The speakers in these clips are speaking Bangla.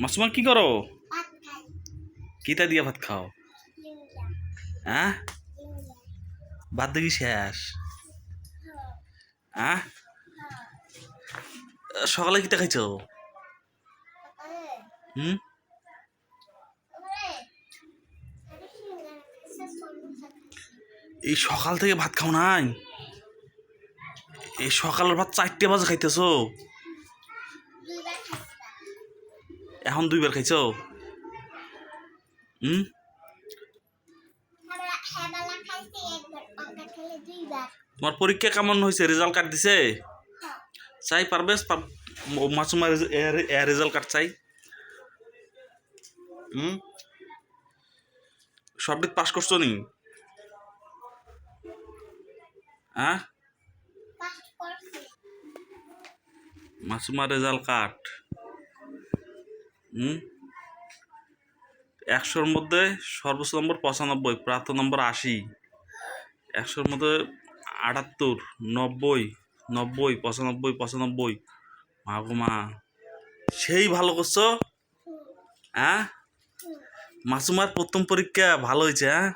মাসুমা কি করো? কিতা দিয়ে ভাত খাও? হ্যাঁ ভাত দেখি শেষ। হ্যাঁ। সকালে কিতা খাইছো? হুম? এই সকাল থেকে ভাত খাও নাই? এই সকালের ভাত চারটে বাজে খাইতেছো? এখন দুইবার খাইছো? হুম? তোমার পরীক্ষা কেমন হয়েছে? রেজাল্ট কার্ড দিছে? হ্যাঁ। চাই পারবে? মাসুমার রেজাল্ট কার্ড চাই। হুম? সবদিক পাস করছ নি? হ্যাঁ? মাসুমার রেজাল্ট কার্ড। একশোর মধ্যে সর্বোচ্চ নম্বর পঁচানব্বই প্রাপ্ত নম্বর আশি। একশোর মধ্যে আটাত্তর নব্বই নব্বই পঁচানব্বই পঁচানব্বই। মা গো মা। সেই ভালো করছ? হ্যাঁ? মাসুমার প্রথম পরীক্ষা ভালো হয়েছে হ্যাঁ?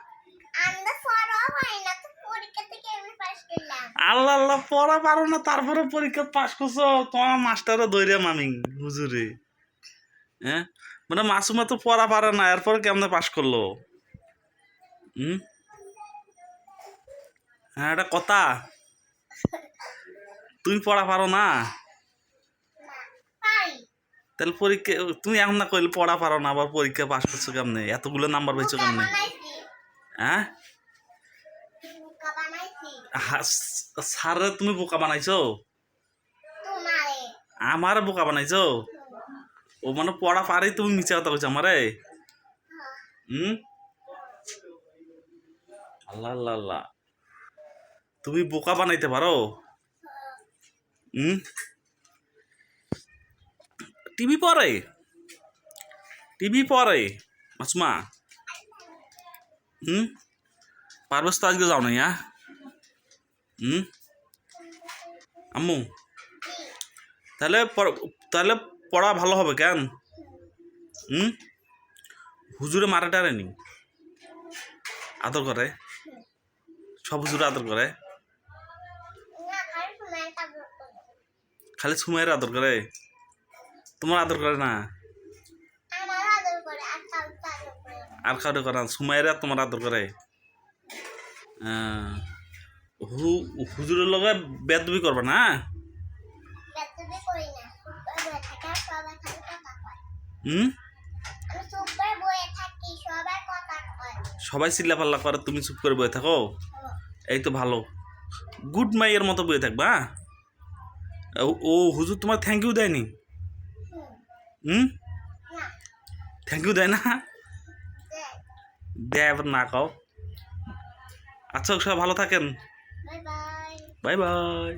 আমি আল্লাহ আল্লাহ পড়া পারো না তারপরে পরীক্ষা পাস করছ। তোমার মাস্টাররা দৈরে মামি হুজুরে। হ্যাঁ? মানে মাসুমা তো পড়া পারে না এরপরে কেমনে পাশ করল? হুম? হ্যাঁ এটা কথা। তুমি পড়া পারো না? তাহলে পরীক্ষা তুমি এখন না কইলে পড়া পারো না আবার পরীক্ষা পাস করছ কেমনে? এতগুলো নাম্বার পেয়েছ কেমনে? হ্যাঁ? স্যারে তুমি বোকা বানাইছো? আমার বোকা বানাইছো? ও মানে পড়া পারেই তুমি মিছে কথা কইছো আমারে? হুম? আল্লাহ আল্লাহ আল্লাহ। তুমি বোকা বানাইতে পারো? হুম? টিভি পরে টিভি পরে মাসমা? হুম? পারবেশ তো আজকে যাও নাই হ্যাঁ? হুম? আম্মু? তাহলে তাহলে পড়া ভালো হবে কেন? হুম? হুজুরে মারা টারে নি আদর করে? সব হুজুরে আদর করে? খালি সুমাইয়ের আদর করে? তোমার আদর করে না? আর করে করে না, সুমাইয়ের তোমার আদর করে? হুজুরের লগে বেদবি করবে না বেতবে করি না সুপার বয়ে থাকা সবাই খালি কথা কয় হুম? সবাই চিল্লা পাল্লা করে তুমি চুপ করে বয়ে থাকো? এই তো ভালো। গুড মাইয়ের মতো বয়ে থাকবা হ্যাঁ? ও- হুজুর তোমার থ্যাংক ইউ দেয়নি? হুম। থ্যাংক ইউ দেয় না? দেয়। না কাও আচ্ছা সবাই ভালো থাকেন। Bye bye.